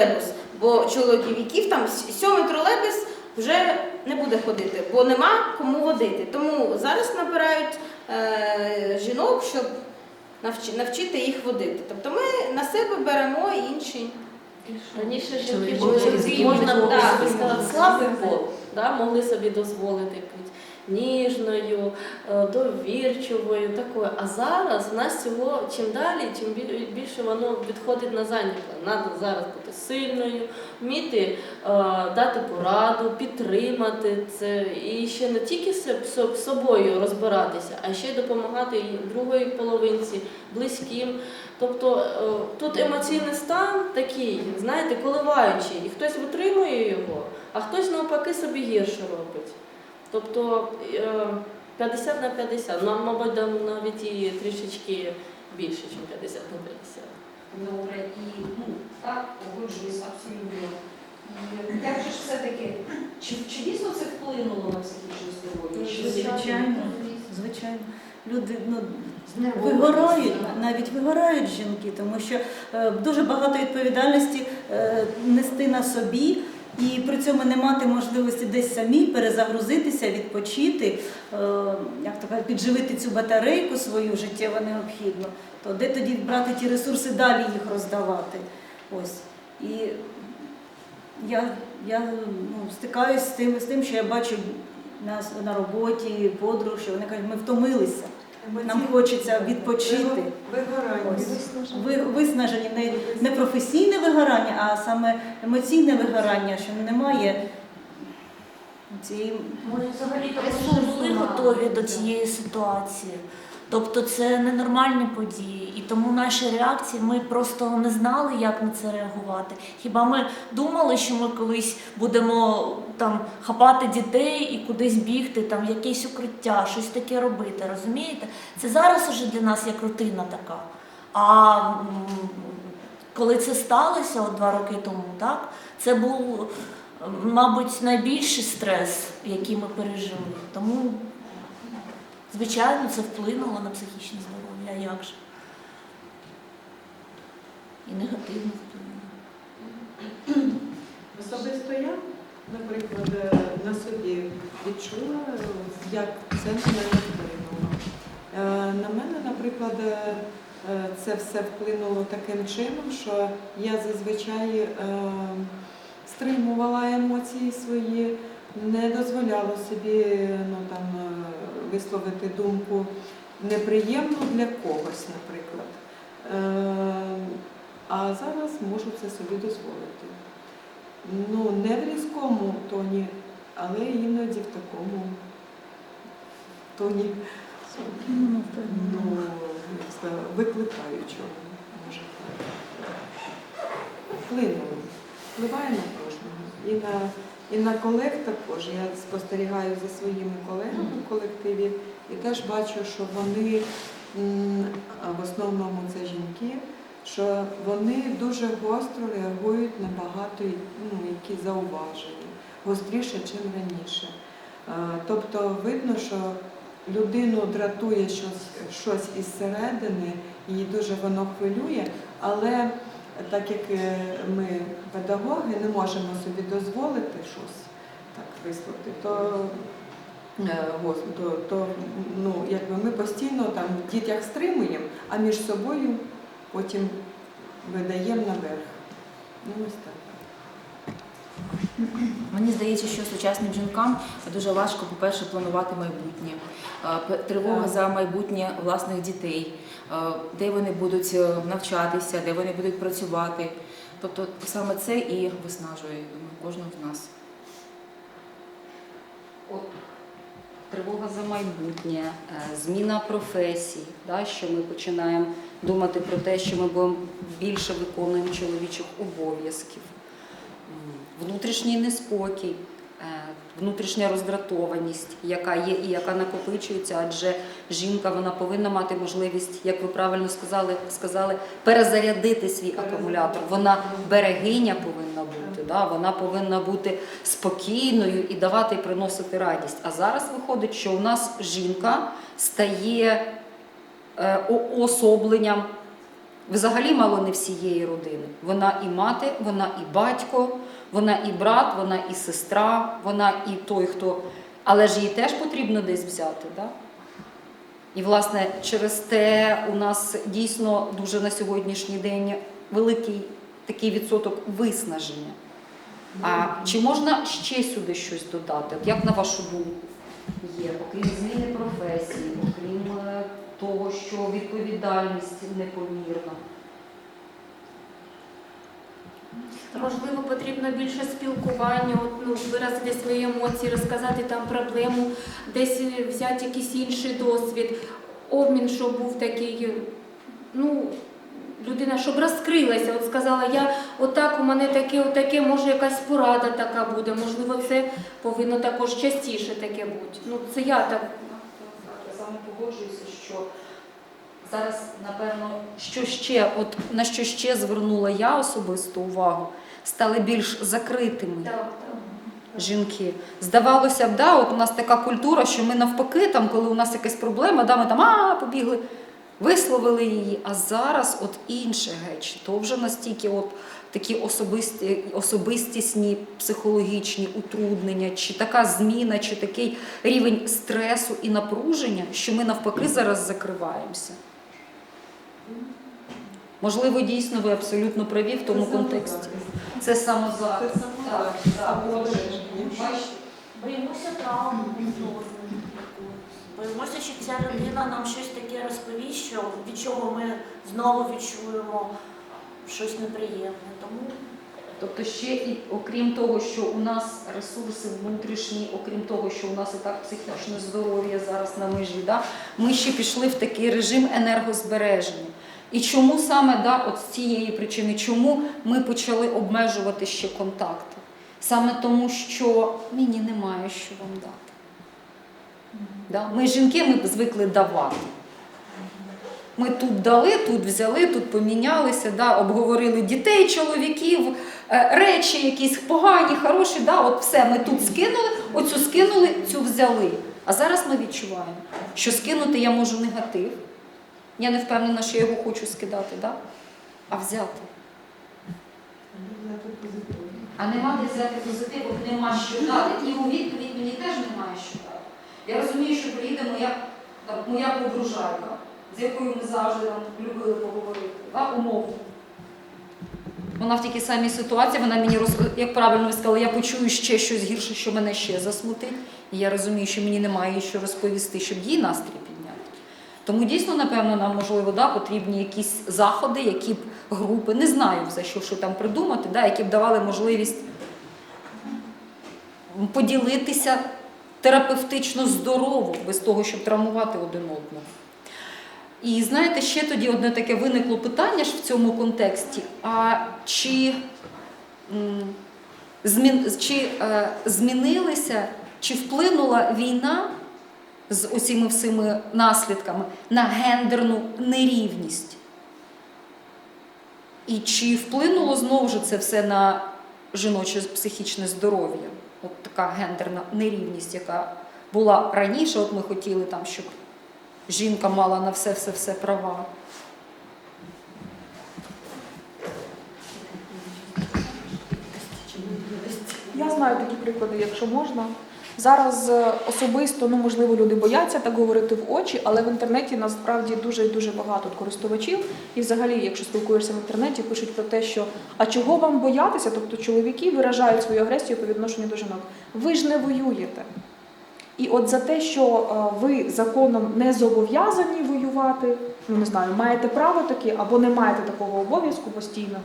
тролейбус, бо чоловіків там сьомий тролейбус вже не буде ходити, бо нема кому водити. Тому зараз набирають е, жінок, щоб навчи- навчити їх водити. Тобто ми на себе беремо інші. Раніше жінки жінки можна да. слабий пол, да, могли собі дозволити ніжною, е, довірчивою, такою. А зараз в нас цього чим далі, чим більше воно відходить на задній план. Треба зараз бути сильною, вміти е, дати пораду, підтримати це і ще не тільки з собою розбиратися, а ще й допомагати і другої половинці, близьким. Тобто е, тут емоційний стан такий, знаєте, коливаючий, і хтось витримує його, а хтось навпаки собі гірше робить. Тобто е, 50 на 50, ну, мабуть, там навіть і трішечки більше, ніж 50 на 50. Добре, і ну так, погоджуюсь абсолютно. І як же ж все-таки, чи, чи дійсно це вплинуло на психічне здоров'я? Звичайно, звичайно. Люди ну, вигорають, навіть вигорають жінки, тому що е, дуже багато відповідальності е, нести на собі. І при цьому не мати можливості десь самі перезагрузитися, відпочити, е, як то кажуть, підживити цю батарейку свою життєво необхідну, то де тоді брати ті ресурси далі їх роздавати? Ось. І я, я ну, стикаюсь з тим, з тим, що я бачу на, на роботі подруг, що вони кажуть, ми втомилися. Нам хочеться відпочити. Вигорання. Виснажені не, не професійне вигорання, а саме емоційне вигорання, що немає цієї Ми взагалі були готові до цієї ситуації. Тобто це ненормальні події, і тому наші реакції ми просто не знали, як на це реагувати. Хіба ми думали, що ми колись будемо там хапати дітей і кудись бігти, там якесь укриття, щось таке робити, розумієте? Це зараз уже для нас як рутина така. А коли це сталося от два роки тому, так це був, мабуть, найбільший стрес, який ми пережили. Тому Звичайно, це вплинуло на психічне здоров'я, а як же? І негативно вплинуло. Особисто я, наприклад, е, на собі відчула, як це на мене вплинуло. Е, На мене, наприклад, е, це все вплинуло таким чином, що я зазвичай стримувала емоції свої, не дозволяла собі ну, там, висловити думку неприємну для когось, наприклад. Е, А зараз можу це собі дозволити. Ну, не в різкому тоні, але іноді в такому тоні Ну, може так. Вплинуло. Впливає на кожного. І на, і на колег також. Я спостерігаю за своїми колегами в колективі і теж бачу, що вони, в основному це жінки, що вони дуже гостро реагують на багато ну, які зауваження, гостріше, ніж раніше. Тобто видно, що людину дратує щось, щось із середини, її дуже воно хвилює, але так як е, ми педагоги не можемо собі дозволити щось так висловити, то, е, то, то ну, якби ми постійно там в дітях стримуємо, а між собою потім видаємо наверх. Ну, ось так. Мені здається, що сучасним жінкам дуже важко, по-перше, планувати майбутнє, Е, тривога за майбутнє власних дітей, де вони будуть е, навчатися, де вони будуть працювати. Тобто саме це і виснажує, думаю, кожного з нас. От, тривога за майбутнє, е, зміна професій, да, що ми починаємо думати про те, що ми будемо більше виконуємо чоловічих обов'язків, внутрішній неспокій, е, внутрішня роздратованість, яка є і яка накопичується, адже жінка вона повинна мати можливість, як ви правильно сказали, сказали перезарядити свій акумулятор. Вона берегиня повинна бути, да? вона повинна бути спокійною і давати і приносити радість. А зараз виходить, що у нас жінка стає е, уособленням Взагалі мало не всієї родини. Вона і мати, вона і батько, вона і брат, вона і сестра, вона і той, хто. Але ж її теж потрібно десь взяти. Да? І, власне, через те у нас дійсно дуже на сьогоднішній день великий такий відсоток виснаження. А чи можна ще сюди щось додати? От як на вашу думку є, окрім зміни професії, окрім е, того, що відповідальність непомірна? Можливо, потрібно більше спілкування, от, ну, виразити свої емоції, розказати там проблему, десь е, взяти якийсь інший досвід, обмін, щоб був такий, ну, людина, щоб розкрилася, от сказала, я отак, у мене таке, отаке, може якась порада така буде, можливо, це повинно також частіше таке бути. Ну, це я так. Я саме погоджуюся, що зараз, напевно, що ще, от на що ще звернула я особисто увагу, стали більш закритими. Так, так. жінки. Здавалося б, да, от у нас така культура, що ми навпаки, там, коли у нас якась проблема, да, ми там а, побігли, висловили її. А зараз от інше геть, то вже настільки от такі особисті, особистісні психологічні утруднення, чи така зміна, чи такий рівень стресу і напруження, що ми навпаки зараз закриваємося. Можливо, дійсно ви абсолютно праві в тому контексті. Це самозахист. Це Так, самозахист, так? Боїмося травм. Боїмося, що ця людина нам щось таке розповість, що від чого ми знову відчуємо щось неприємне. Тому Тобто ще і окрім того, що у нас ресурси внутрішні, окрім того, що у нас і так психічне здоров'я зараз на межі, да, ми ще пішли в такий режим енергозбереження. І чому саме да, от з цієї причини, чому ми почали обмежувати ще контакти? Саме тому, що мені немає що вам дати. Да? Ми жінки ми звикли давати. Ми тут дали, тут взяли, тут помінялися, да, обговорили дітей, чоловіків, е, речі якісь погані, хороші. Да, от все, ми тут скинули, оцю скинули, цю взяли. А зараз ми відчуваємо, що скинути я можу негатив. Я не впевнена, що я його хочу скидати, да? а взяти. А нема де взяти позитив, от нема що дати. І у відповідь мені теж немає що дати. Я розумію, що приїде моя, моя подружайка, з якою ми завжди там, любили поговорити, да? умовно. Вона в такій самій ситуації, вона мені роз... як правильно ви сказали, я почую ще щось гірше, що мене ще засмутить. І я розумію, що мені немає що розповісти, щоб їй настрій. Тому дійсно, напевно, нам можливо да, потрібні якісь заходи, які б групи, не знаю за що, що там придумати, да, які б давали можливість поділитися терапевтично здорово, без того, щоб травмувати один одного. І знаєте, ще тоді одне таке виникло питання ж в цьому контексті: а чи, чи е, змінилися, чи вплинула війна з усіми всіми наслідками на гендерну нерівність? І чи вплинуло знову ж це все на жіноче психічне здоров'я? От така гендерна нерівність, яка була раніше, от ми хотіли там, щоб жінка мала на все-все-все права. Я знаю такі приклади, якщо можна. Зараз е, особисто, ну можливо, люди бояться так говорити в очі, але в інтернеті насправді дуже і дуже багато користувачів. І взагалі, якщо спілкуєшся в інтернеті, пишуть про те, що а чого вам боятися? Тобто чоловіки виражають свою агресію по відношенню до жінок. Ви ж не воюєте. І от за те, що е, ви законом не зобов'язані воювати, ну не знаю, маєте право таке або не маєте такого обов'язку постійно.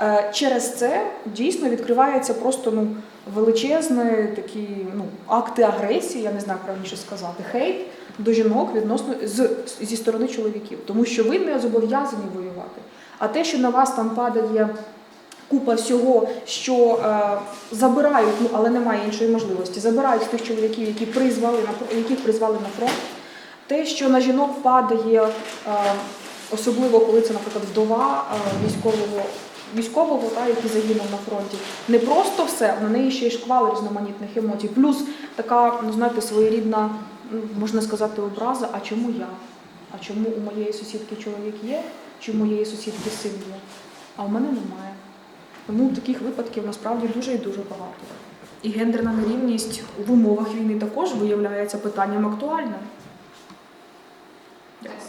Е, Через це дійсно відкривається просто ну, величезні такі ну, акти агресії, я не знаю правильніше сказати, хейт до жінок відносно з, зі сторони чоловіків, тому що ви не зобов'язані воювати. А те, що на вас там падає купа всього, що е, забирають, ну але немає іншої можливості, забирають тих чоловіків, які призвали на яких призвали на фронт. Те, що на жінок падає, е, особливо коли це, наприклад, вдова е, військового. Військового, та, який загинув на фронті, не просто все, на неї ще й шквал різноманітних емоцій. Плюс така, ну знаєте, своєрідна, ну, можна сказати, образа, а чому я? А чому у моєї сусідки чоловік є, чи в моєї сусідки син є, а в мене немає. Тому таких випадків насправді дуже і дуже багато. І гендерна нерівність в умовах війни також виявляється питанням актуальним.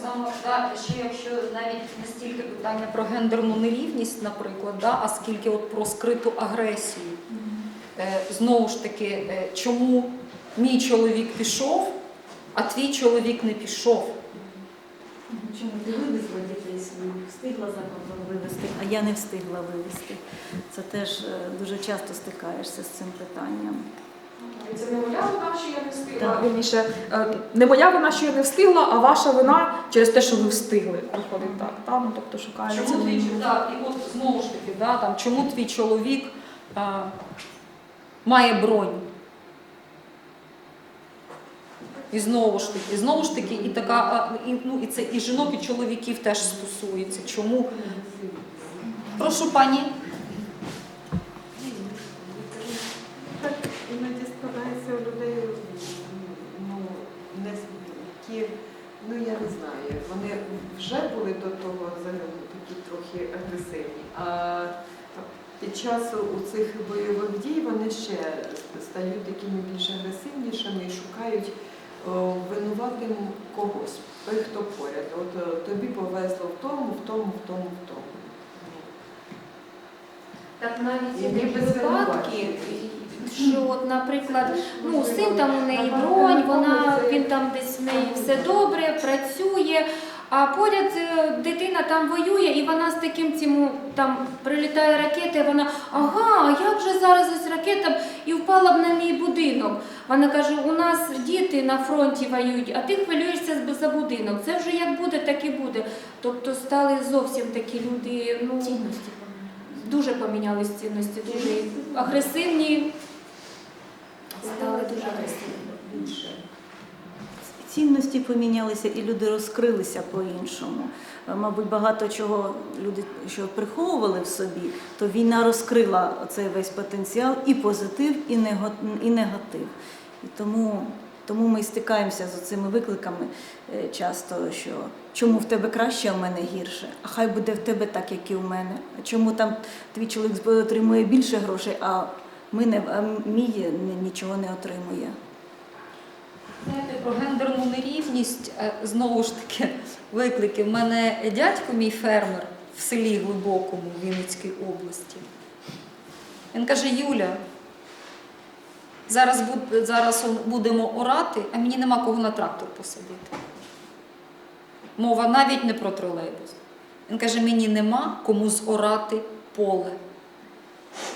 Само, да, ще якщо навіть не стільки питання про гендерну нерівність, наприклад, да, а скільки от про скриту агресію. Е, знову ж таки, е, чому мій чоловік пішов, а твій чоловік не пішов? Чому ти вивезла дітей своїх, встигла за кордон вивезти, а я не встигла вивезти. Це теж е, дуже часто стикаєшся з цим питанням. І Це не моя вина, що я не встигла. Так. Вірніше, е, не моя вина, що я не встигла, а ваша вина через те, що ви встигли. Виходить так. Та? Ну, тобто шукається. Чому твій, да, і от знову ж таки, да, там, чому твій чоловік а, має бронь? І знову ж таки, знову ж таки, і така, а, і, ну, і це і жінок, і чоловіків теж стосується. Чому? Прошу пані. Іноді складається у людей, ну, не, з- які, ну я не знаю, вони вже були до того загибу такі трохи агресивні, а під час у цих бойових дій вони ще стають такими більш агресивнішими і шукають винуватим когось, той, хто поряд. От е, тобі повезло в тому, в тому, в тому, в тому. Так навіть І є такі випадки, що, от, наприклад, ну син там у неї бронь, вона він там десь в неї все добре, працює. А поряд е, дитина там воює, і вона з таким цим там прилітає ракета, і вона ага, як же зараз ось ракета і впала б на мій будинок. Вона каже: у нас діти на фронті воюють, а ти хвилюєшся за будинок. Це вже як буде, так і буде. Тобто стали зовсім такі люди, ну Цінності дуже помінялись цінності, дуже агресивні, стали дуже агресивні. Цінності помінялися і люди розкрилися по-іншому. Е, Мабуть, багато чого люди що приховували в собі, то війна розкрила цей весь потенціал і позитив, і негатив. І тому, тому ми стикаємося з цими викликами е, часто, що чому в тебе краще, а в мене гірше, а хай буде в тебе так, як і в мене. А чому там твій чоловік отримує більше грошей, а ми не а мій ні- нічого не отримує. Знаєте, про гендерну нерівність е, знову ж таки виклики. В мене дядько, мій фермер в селі Глибокому в Вінницькій області. Він каже: Юля, зараз, зараз будемо орати, а мені нема кого на трактор посадити. Мова навіть не про тролейбус. Він каже: мені нема кому зорати поле.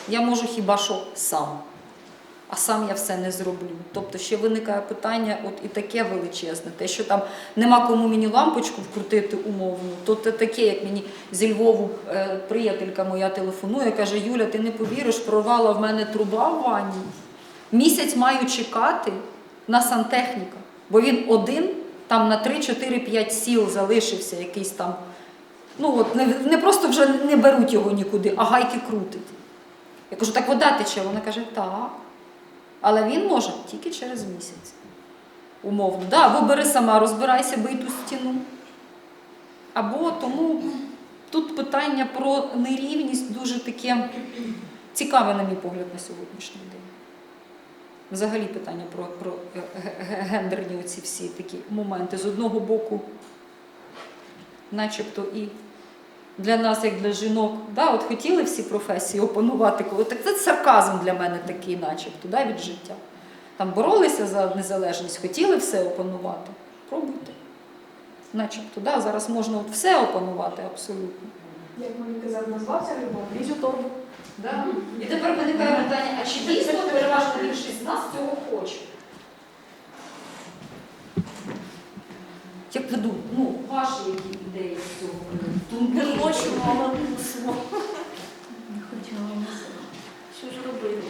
Я можу хіба що сам а сам я все не зроблю. Тобто ще виникає питання, от і таке величезне, те, що там нема кому мені лампочку вкрутити умовно, то це таке, як мені зі Львову е, приятелька моя телефонує, каже: Юля, ти не повіриш, прорвала в мене труба в ванні. Місяць маю чекати на сантехніка, бо він один там на 3-4-5 сіл залишився якийсь там. Ну от не, не просто вже не беруть його нікуди, а гайки крутить. Я кажу, так вода тече. Вона каже, так. Але він може тільки через місяць. Умовно. Да, вибери сама, розбирайся, бий ту стіну. Або тому тут питання про нерівність дуже таке цікаве, на мій погляд, на сьогоднішній день. Взагалі питання про, про е, ге- ге- гендерні оці всі такі моменти. З одного боку, начебто і для нас, як для жінок, да, от хотіли всі професії опанувати, коли так це сарказм для мене такий, начебто, да, від життя. Там боролися за незалежність, хотіли все опанувати. Пробуйте. Начебто, да, зараз можна от все опанувати абсолютно. Як мені казав, назвався Любов, лізь у торбу. Да. І тепер виникає питання, а чи дійсно переважна більшість з нас цього хоче? Як ви думаєте, ну, ваші які ідеї з цього? Не хочемо, але мусимо. Не хочемо, але мусимо. Що ж робити?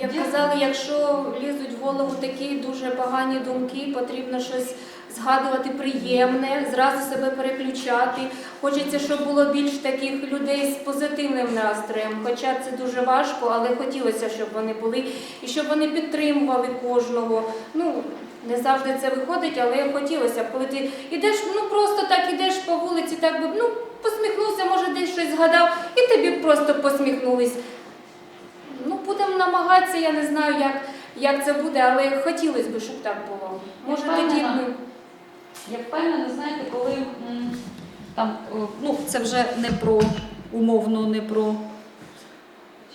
Як казали, якщо лізуть в голову такі дуже погані думки, потрібно щось згадувати приємне, зразу себе переключати. Хочеться, щоб було більш таких людей з позитивним настроєм. Хоча це дуже важко, але хотілося, щоб вони були і щоб вони підтримували кожного. Ну, Не завжди це виходить, але хотілося б, коли ти йдеш, ну просто так ідеш по вулиці, так би ну посміхнувся, може десь щось згадав, і тобі просто посміхнулись. Ну, будемо намагатися, я не знаю, як, як це буде, але хотілося б, щоб так було. Може, тоді ми. Я впевнена, знаєте, коли там, ну це вже не про умовно, не про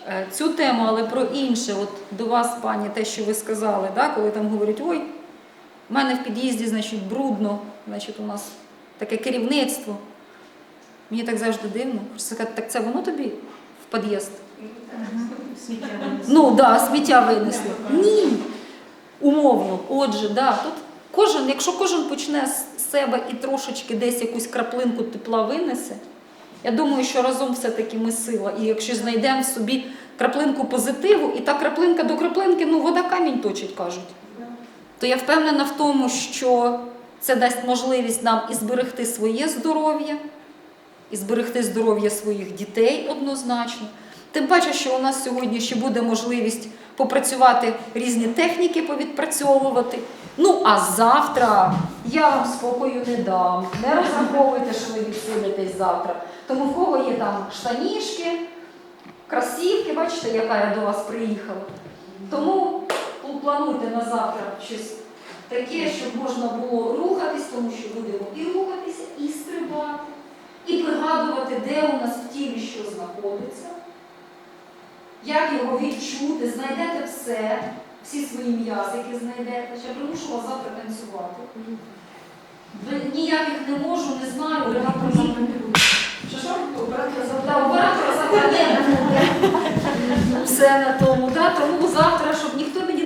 е, цю тему, але про інше. От до вас, пані, те, що ви сказали, да, коли там говорять, ой, в мене в під'їзді, значить, брудно, значить, у нас таке керівництво. Мені так завжди дивно. Хочеться сказати, так це воно тобі в під'їзд? Ну так, сміття винесли. Ні. Умовно. Отже, да, тут кожен, якщо кожен почне з себе і трошечки десь якусь краплинку тепла винесе, я думаю, що разом все-таки ми сила. І якщо знайдемо в собі краплинку позитиву, і та краплинка до краплинки, ну вода камінь точить, кажуть. То я впевнена в тому, що це дасть можливість нам і зберегти своє здоров'я, і зберегти здоров'я своїх дітей однозначно. Тим паче, що у нас сьогодні ще буде можливість попрацювати різні техніки, повідпрацьовувати. Ну а завтра я вам спокою не дам. Не розраховуйте, що ви відсидитесь завтра. Тому в кого є там штанішки, красівки, бачите, яка я до вас приїхала. Тому плануйте на завтра щось таке, щоб можна було рухатись, тому що будемо і рухатися, і стрибати, і пригадувати, де у нас в тілі що знаходиться як його відчути, знайдете все, всі свої м'язи, які знайдете. Ще примушу вас завтра танцювати. Ніяких не можу, не знаю, оператора буде. Все на тому, да? тому завтра, щоб ніхто мені